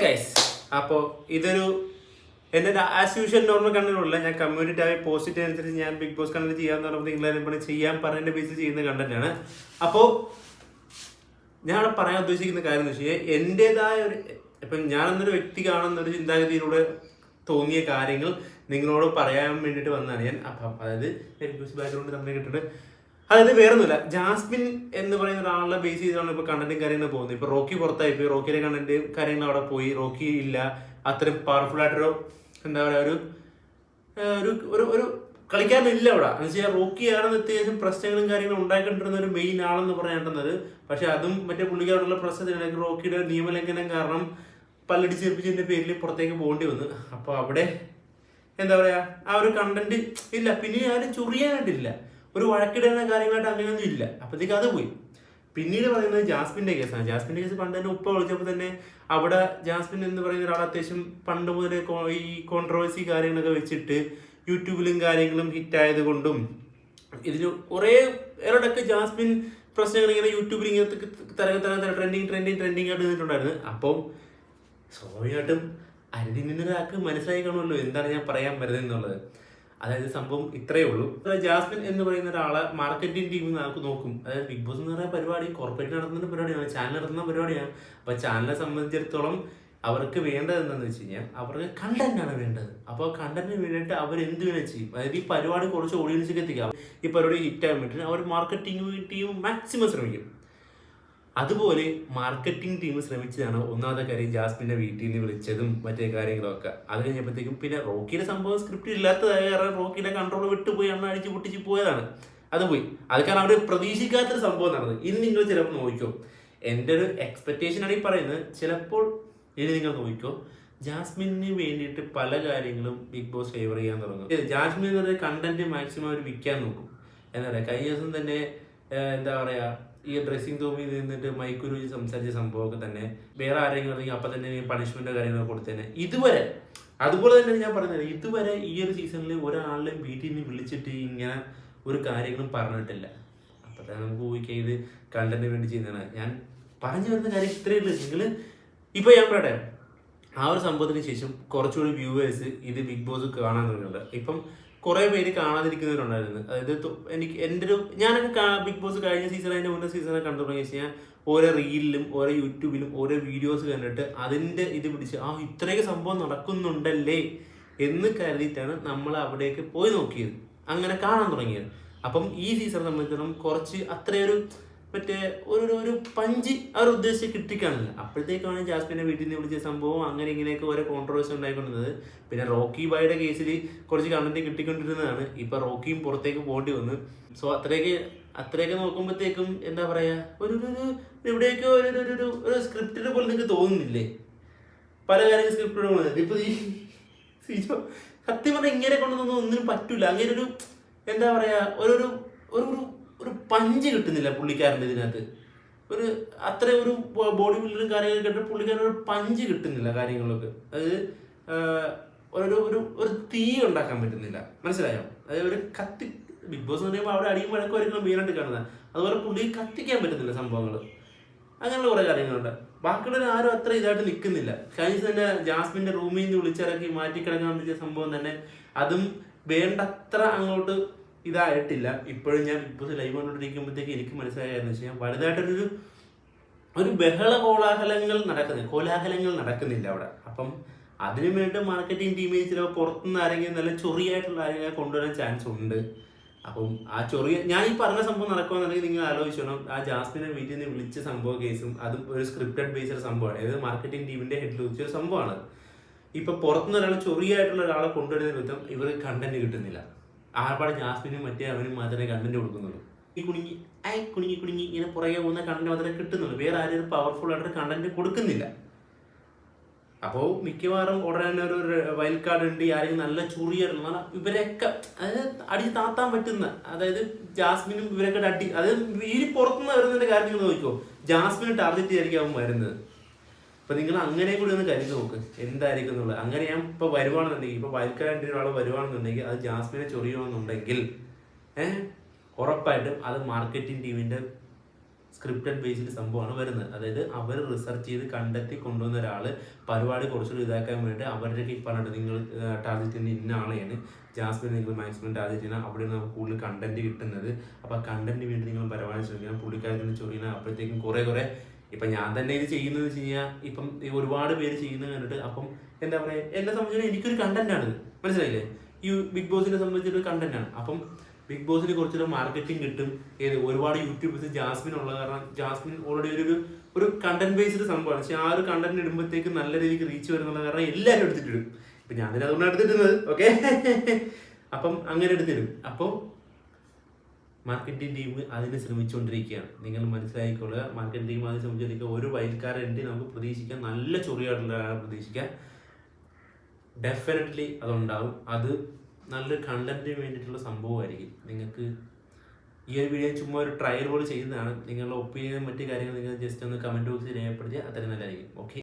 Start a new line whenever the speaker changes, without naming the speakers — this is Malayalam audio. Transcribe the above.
ഗൈസ് അപ്പോൾ ഇതൊരു എന്റെ ആസ് യൂഷ്വൽ നോർമൽ കണ്ടന്റുള്ള ഞാൻ കമ്മ്യൂണിറ്റി ആയി പോസ്റ്റ് അനുസരിച്ച് ഞാൻ ബിഗ് ബോസ് കണ്ടന്റ് ചെയ്യാന്ന് പറയുമ്പോൾ നിങ്ങളെല്ലാം പറഞ്ഞ് ചെയ്യാൻ പറഞ്ഞതിന്റെ ബേസിൽ ചെയ്യുന്ന കണ്ടന്റാണ് അപ്പോൾ ഞാൻ അവിടെ പറയാൻ ഉദ്ദേശിക്കുന്ന കാര്യം എന്ന് വെച്ച് കഴിഞ്ഞാൽ എന്റെതായ ഒരു ഇപ്പം ഞാനെന്നൊരു വ്യക്തി കാണുന്ന ഒരു ചിന്താഗതിയിലൂടെ തോന്നിയ കാര്യങ്ങൾ നിങ്ങളോട് പറയാൻ വേണ്ടിയിട്ട് വന്നതാണ് ഞാൻ. അപ്പം അതായത് ബിഗ് ബോസ് ബാക്ക്ഗ്രൗണ്ട് നമ്മൾ കിട്ടിയിട്ട് അതായത് വേറൊന്നുമില്ല. ജാസ്മിൻ എന്ന് പറയുന്ന ഒരാളെ ബേസ് ചെയ്താണ് ഇപ്പൊ കണ്ടന്റും കാര്യങ്ങളും പോകുന്നത്. ഇപ്പൊ റോക്കി പുറത്തായി പോയി. റോക്കിയുടെ കണ്ടന്റ് കാര്യങ്ങൾ അവിടെ പോയി. റോക്കി ഇല്ല. അത്രയും പവർഫുൾ ആയിട്ടൊരു എന്താ പറയാ ഒരു ഒരു ഒരു ഒരു കളിക്കാരനില്ല അവിടെ. എന്ന് വെച്ചാൽ റോക്കിയാണ് അത്യാവശ്യം പ്രശ്നങ്ങളും കാര്യങ്ങളും ഉണ്ടാക്കിക്കൊണ്ടിരുന്ന ഒരു മെയിൻ ആളെന്ന് പറയാനുണ്ടെന്നത് പക്ഷെ അതും മറ്റേ പുള്ളിക്കാരുള്ള പ്രശ്നത്തിനിടയ്ക്ക് റോക്കിയുടെ നിയമലംഘനം കാരണം പല്ലടിച്ചേൽപ്പിച്ചതിന്റെ പേരിൽ പുറത്തേക്ക് പോകേണ്ടി വന്നു. അപ്പോൾ അവിടെ എന്താ പറയാ ആ ഒരു കണ്ടന്റ് ഇല്ല. പിന്നെ ആരും ചൊറിയാനായിട്ടില്ല. ഒരു വഴക്കിടുന്ന കാര്യങ്ങളായിട്ട് അങ്ങനെയൊന്നും ഇല്ല. അപ്പോഴത്തേക്ക് അത് പോയി. പിന്നീട് പറയുന്നത് ജാസ്മിന്റെ കേസാണ്. ജാസ്മിന്റെ കേസ് പണ്ട് തന്നെ ഉപ്പ വിളിച്ചപ്പോൾ തന്നെ അവിടെ ജാസ്മിൻ എന്ന് പറയുന്ന ഒരാൾ അത്യാവശ്യം പണ്ട് മുതലേ ഈ കോൺട്രവേഴ്സി കാര്യങ്ങളൊക്കെ വെച്ചിട്ട് യൂട്യൂബിലും കാര്യങ്ങളും ഹിറ്റായത് കൊണ്ടും ഇതിന് കുറേ ഇടയ്ക്ക് ജാസ്മിൻ പ്രശ്നങ്ങൾ ഇങ്ങനെ യൂട്യൂബിൽ ഇങ്ങനത്തെ തരം തരം ട്രെൻഡിങ് ട്രെൻഡിങ് ട്രെൻഡിങ് ആയിട്ട് നിന്നിട്ടുണ്ടായിരുന്നു. അപ്പം സ്വാഭാവികമായിട്ടും അരുതി നിന്നൊരാൾക്ക് മനസ്സിലായി കാണുമല്ലോ എന്താണ് ഞാൻ പറയാൻ വരുന്നത് എന്നുള്ളത്. അതായത് സംഭവം ഇത്രയേ ഉള്ളൂ. ജാസ്മിൻ എന്ന് പറയുന്ന ഒരാളെ മാർക്കറ്റിംഗ് ടീം നമുക്ക് നോക്കും. അതായത് ബിഗ് ബോസ് എന്ന് പറയുന്ന പരിപാടി കോർപ്പറേറ്റ് നടത്തുന്ന പരിപാടിയാണ് ചാനൽ നടത്തുന്ന പരിപാടിയാണ്. അപ്പൊ ചാനലിനെ സംബന്ധിച്ചിടത്തോളം അവർക്ക് വേണ്ടത് എന്താണെന്ന് വെച്ച് കഴിഞ്ഞാൽ അവർക്ക് കണ്ടന്റ് ആണ് വേണ്ടത്. അപ്പോൾ കണ്ടന്റിന് വേണ്ടിയിട്ട് അവർ എന്ത് വേണം ചെയ്യും. അതായത് ഈ പരിപാടി കുറച്ച് ഓഡിയൻസിലേക്ക് എത്തിക്കാം. ഈ പരിപാടി ഹിറ്റ് ആകാൻ വേണ്ടിയിട്ട് അവർ മാർക്കറ്റിംഗ് ടീം മാക്സിമം ശ്രമിക്കും. അതുപോലെ മാർക്കറ്റിംഗ് ടീം ശ്രമിച്ചതാണ് ഒന്നാമത്തെ കാര്യം ജാസ്മിന്റെ വീട്ടിൽ നിന്ന് വിളിച്ചതും മറ്റേ കാര്യങ്ങളൊക്കെ. അത് കഴിഞ്ഞപ്പോഴത്തേക്കും പിന്നെ റോക്കിയുടെ സംഭവം സ്ക്രിപ്റ്റ് ഇല്ലാത്തതായ കാരണം റോക്കിയുടെ കൺട്രോൾ വിട്ടുപോയി അണ്ണ അടിച്ച് പൊട്ടിച്ച് പോയതാണ്. അത് പോയി. അത് കാരണം അവർ പ്രതീക്ഷിക്കാത്തൊരു സംഭവം നടന്നത് ഇനി നിങ്ങൾ ചിലപ്പോൾ നോക്കിക്കോ. എന്റെ ഒരു എക്സ്പെക്ടേഷൻ ആണ് ഈ പറയുന്നത്. ചിലപ്പോൾ ഇനി നിങ്ങൾ നോക്കിക്കോ. ജാസ്മിന് വേണ്ടിയിട്ട് പല കാര്യങ്ങളും ബിഗ് ബോസ് ഫേവർ ചെയ്യാൻ തുടങ്ങും. ജാസ്മിൻ എന്ന് പറയുന്ന കണ്ടന്റ് മാക്സിമം അവർ വിൽക്കാൻ നോക്കും. എന്താ പറയുക കഴിഞ്ഞ ദിവസം തന്നെ എന്താ പറയാ ഈ ഡ്രസ്സിംഗ് റൂമിൽ നിന്നിട്ട് മൈക്കുരുചി സംസാരിച്ച സംഭവമൊക്കെ തന്നെ വേറെ ആരെങ്കിലും ഉണ്ടെങ്കിൽ അപ്പൊ തന്നെ പണിഷ്മെന്റ് കാര്യങ്ങളൊക്കെ കൊടുത്തേനെ ഇതുവരെ അതുപോലെ തന്നെ ഞാൻ പറഞ്ഞത് ഇതുവരെ ഈ ഒരു സീസണിൽ ഒരാളിലും വീട്ടിൽ നിന്ന് വിളിച്ചിട്ട് ഇങ്ങനെ ഒരു കാര്യങ്ങളും പറഞ്ഞിട്ടില്ല. അപ്പൊ തന്നെ നമുക്ക് ഊഹിക്കുക ഇത് കണ്ടന്റ് വേണ്ടി ചെയ്യുന്നതാണ്. ഞാൻ പറഞ്ഞു വരുന്ന കാര്യം ഇത്രയേ ഉള്ളൂ. നിങ്ങൾ ഇപ്പൊ ഞാൻ പറയട്ടെ ആ ഒരു സംഭവത്തിന് ശേഷം കുറച്ചുകൂടി വ്യൂവേഴ്സ് ഇത് ബിഗ് ബോസ് കാണാൻ തുടങ്ങിയിട്ടുണ്ട് ഇപ്പം കുറെ പേര് കാണാതിരിക്കുന്നവരുണ്ടായിരുന്നു. അതായത് എനിക്ക് എന്റെ ഒരു ഞാനൊക്കെ ബിഗ് ബോസ് കഴിഞ്ഞ സീസൺ അതിന്റെ മുന്നേ സീസണൊക്കെ കണ്ടു തുടങ്ങിയ കഴിഞ്ഞാൽ ഓരോ റീലിലും ഓരോ യൂട്യൂബിലും ഓരോ വീഡിയോസ് കണ്ടിട്ട് അതിന്റെ ഇത് പിടിച്ച് ആ ഇത്രയൊക്കെ സംഭവം നടക്കുന്നുണ്ടല്ലേ? എന്ന് കരുതിയിട്ടാണ് നമ്മൾ അവിടേക്ക് പോയി നോക്കിയത്. അങ്ങനെ കാണാൻ തുടങ്ങിയത്. അപ്പം ഈ സീസൺ സംബന്ധിച്ചിടത്തോളം കുറച്ച് അത്രയൊരു മറ്റേ ഒരു ഒരു- പഞ്ച് അവർ ഉദ്ദേശിച്ച് കിട്ടിക്കാണില്ല. അപ്പോഴത്തേക്കാണ് ജാസ്മിനെ വീട്ടിൽ നിന്ന് വിളിച്ച സംഭവം അങ്ങനെ ഇങ്ങനെയൊക്കെ ഓരോ കോൺട്രവേഴ്സി ഉണ്ടായിക്കൊണ്ടിരുന്നത്. പിന്നെ റോക്കി ബായുടെ കേസിൽ കുറച്ച് കണ്ടന്റ് കിട്ടിക്കൊണ്ടിരുന്നതാണ്. ഇപ്പൊ റോക്കിയും പുറത്തേക്ക് പോകേണ്ടി വന്നു. സോ അത്രയൊക്കെ അത്രയൊക്കെ നോക്കുമ്പോഴത്തേക്കും എന്താ പറയാ ഒരു ഒരു എവിടെയൊക്കെ ഒരു ഒരു- ഒരു ഒരു സ്ക്രിപ്റ്റിനെ പോലെ നിങ്ങൾക്ക് തോന്നുന്നില്ലേ? പല കാര്യങ്ങൾ സ്ക്രിപ്റ്റ് പോകുന്നത് ഇപ്പൊ ഈ സീജോ സത്യം പറഞ്ഞാൽ ഇങ്ങനെ കൊണ്ടൊന്നും ഒന്നിനും പറ്റൂല. അങ്ങനെ ഒരു എന്താ പറയാ ഒരു ഒരു ഒരു പഞ്ച് കിട്ടുന്നില്ല പുള്ളിക്കാരന്റെ ഇതിനകത്ത്. ഒരു അത്ര ഒരു ബോഡി ബിൽഡറും കാര്യങ്ങളും കേട്ട് പുള്ളിക്കാരൻ ഒരു പഞ്ച് കിട്ടുന്നില്ല കാര്യങ്ങളൊക്കെ. അത് ഒരു ഒരു ഒരു തീ ഉണ്ടാക്കാൻ പറ്റുന്നില്ല. മനസ്സിലായോ? അതായത് ഒരു കത്തി ബിഗ് ബോസ് എന്ന് പറയുമ്പോൾ അവിടെ അടിയും വഴക്കും ആയിരിക്കും മെയിനായിട്ട് കാണുന്നത്. അതുപോലെ പുള്ളി കത്തിക്കാൻ പറ്റുന്നില്ല സംഭവങ്ങൾ. അങ്ങനെയുള്ള കുറേ കാര്യങ്ങളുണ്ട്. ബാക്കിയുള്ളവർ ആരും അത്ര ഇതായിട്ട് നിൽക്കുന്നില്ല. കഴിഞ്ഞ തന്നെ ജാസ്മിന്റെ റൂമിൽ നിന്ന് വിളിച്ചിറക്കി മാറ്റി കിടക്കാൻ പറ്റിയ സംഭവം തന്നെ. അതും വേണ്ടത്ര അങ്ങോട്ട് ഇതായിട്ടില്ല. ഇപ്പോഴും ഞാൻ ഇപ്പോൾ ലൈവ് കണ്ടുകൊണ്ടിരിക്കുമ്പോഴത്തേക്ക് എനിക്ക് മനസ്സിലായെന്ന് വെച്ച് കഴിഞ്ഞാൽ വലുതായിട്ടൊരു ഒരു ബഹള കോലാഹലങ്ങൾ നടക്കുന്നില്ല. കോലാഹലങ്ങൾ നടക്കുന്നില്ല അവിടെ. അപ്പം അതിനു വേണ്ടി മാർക്കറ്റിംഗ് ടീമിൽ ചില പുറത്തുനിന്ന് ആരെങ്കിലും നല്ല ചൊറിയായിട്ടുള്ള ആരെങ്കിലും കൊണ്ടുവരാൻ ചാൻസ് ഉണ്ട്. അപ്പം ആ ചൊറിയ ഞാൻ ഈ പറഞ്ഞ സംഭവം നടക്കുകയെന്നുണ്ടെങ്കിൽ നിങ്ങൾ ആലോചിച്ചോണം ആ ജാസ്മിനെ വീട്ടിൽ നിന്ന് വിളിച്ച സംഭവ കേസും അതും ഒരു സ്ക്രിപ്റ്റഡ് ബേസ്ഡ് സംഭവമാണ്. അതായത് മാർക്കറ്റിംഗ് ടീമിന്റെ ഹെഡിൽ വെച്ച സംഭവമാണ്. ഇപ്പൊ പുറത്തുനിന്ന് ഒരാൾ ചൊറിയായിട്ടുള്ള ഒരാളെ കൊണ്ടുവരുന്ന വിധം ഇവർ കണ്ടന്റ് കിട്ടുന്നില്ല. ആർപ്പാട് ജാസ്മിനും മറ്റേ അവനും മാത്രമേ കണ്ടന്റ് കൊടുക്കുന്നുള്ളൂ. ഈ കുടുങ്ങി ഐ കുടുങ്ങി കുടുങ്ങി ഇങ്ങനെ പുറകെ പോകുന്ന കണ്ടന്റ് മാത്രമേ കിട്ടുന്നുള്ളൂ. വേറെ ആരും പവർഫുൾ ആയിട്ട് കണ്ടന്റ് കൊടുക്കുന്നില്ല. അപ്പോൾ മിക്കവാറും ഉടനെ ഒരു വൈൽഡ് കാർഡ് ഉണ്ട് ആരെങ്കിലും നല്ല ചുറിയറുള്ള ഇവരെയൊക്കെ അതായത് അടി താത്താൻ പറ്റുന്ന അതായത് ജാസ്മിനും ഇവരൊക്കെ അടി അതായത് ഈ പുറത്തുനിന്ന് വരുന്നതിന്റെ കാര്യങ്ങൾ നോക്കിക്കോ. ജാസ്മിന് ടാർഗറ്റ് ചെയ്തായിരിക്കും അവൻ വരുന്നത്. അപ്പൊ നിങ്ങൾ അങ്ങനെ കൂടി ഒന്ന് കരുതി നോക്ക്. എന്തായിരിക്കും എന്നുള്ളത്. അങ്ങനെ ഞാൻ ഇപ്പൊ വരുവാണെന്നുണ്ടെങ്കിൽ ഇപ്പൊ വയൽക്കാരന്റെ ഒരാൾ വരുവാണെന്നുണ്ടെങ്കിൽ അത് ജാസ്മിനെ ചൊറിയുമെന്നുണ്ടെങ്കിൽ ഏഹ് ഉറപ്പായിട്ടും അത് മാർക്കറ്റിംഗ് ടീമിന്റെ സ്ക്രിപ്റ്റഡ് ബേസിൽ സംഭവമാണ് വരുന്നത്. അതായത് അവർ റിസർച്ച് ചെയ്ത് കണ്ടെത്തി കൊണ്ടുവന്ന ഒരാൾ പരിപാടി കുറച്ചുകൂടി ഇതാക്കാൻ വേണ്ടി അവരുടെ ഈ പറഞ്ഞിട്ട് നിങ്ങൾ ടാർഗറ്റ് ചെയ്യുന്ന ഇന്ന ആളെയാണ് ജാസ്മിൻ നിങ്ങൾ മാക്സിമം ടാർഗറ്റ് ചെയ്യണം അവിടെയാണ് നമുക്ക് കൂടുതൽ കണ്ടന്റ് കിട്ടുന്നത്. അപ്പോൾ ആ കണ്ടന്റ് വേണ്ടി നിങ്ങൾ പരമാവധി ശ്രമിക്കണം. പുള്ളിക്കാരത്തിന് ചോദിക്കണം അപ്പോഴത്തേക്കും കുറേ കുറേ ഇപ്പം ഞാൻ തന്നെ ഇത് ചെയ്യുന്നത് വെച്ച് കഴിഞ്ഞാൽ ഇപ്പം ഒരുപാട് പേര് ചെയ്യുന്നത് കണ്ടിട്ട് അപ്പം എന്താ പറയുക എന്നെ സംബന്ധിച്ച് എനിക്കൊരു കണ്ടന്റ് ആണ്. മനസ്സിലായില്ലേ? ഈ ബിഗ് ബോസിനെ സംബന്ധിച്ചൊരു കണ്ടന്റ് ആണ്. അപ്പം ബിഗ് ബോസിന് കുറച്ചൊരു മാർക്കറ്റിംഗ് കിട്ടും ഏത് ഒരുപാട് യൂട്യൂബേഴ്സ് ജാസ്മിൻ ഉള്ള കാരണം ജാസ്മിൻ ഓൾറെഡി ഒരു ഒരു കണ്ടന്റ് ബേസ്ഡ് സംഭവമാണ്. പക്ഷെ ആ ഒരു കണ്ടന്റ് ഇടുമ്പോഴത്തേക്ക് നല്ല രീതിക്ക് റീച്ച് വരുന്നുള്ള കാരണം എല്ലാവരും എടുത്തിട്ടിടും. ഇപ്പൊ ഞാൻ തന്നെ അതുകൊണ്ടാണ് എടുത്തിട്ടുന്നത് ഓക്കെ അപ്പം അങ്ങനെ എടുത്തിടും. അപ്പോൾ മാർക്കറ്റിംഗ് ടീം അതിന് ശ്രമിച്ചുകൊണ്ടിരിക്കുകയാണ്. നിങ്ങൾ മനസ്സിലാക്കിക്കൊള്ളുക മാർക്കറ്റിംഗ് ടീം അതിന് ശ്രമിച്ചുകൊണ്ടിരിക്കുക ഒരു എൻട്രി നമുക്ക് പ്രതീക്ഷിക്കാം നല്ല ചൊറിയായിട്ടുള്ള പ്രതീക്ഷിക്കാം ഡെഫിനറ്റ്ലി അതുണ്ടാവും. അത് നല്ലൊരു കണ്ടന്റിന് വേണ്ടിയിട്ടുള്ള സംഭവമായിരിക്കും. നിങ്ങൾക്ക് ഈ ഒരു വീഡിയോ ചുമ്മാ ഒരു ട്രയൽ പോലെ ചെയ്യുന്നതാണ് നിങ്ങളുടെ ഒപ്പീനിയനും മറ്റു കാര്യങ്ങൾ നിങ്ങൾ ജസ്റ്റ് ഒന്ന് കമന്റ് ബോക്സിൽ രേഖപ്പെടുത്തിയാൽ അത്രയും നല്ലതായിരിക്കും. ഓക്കെ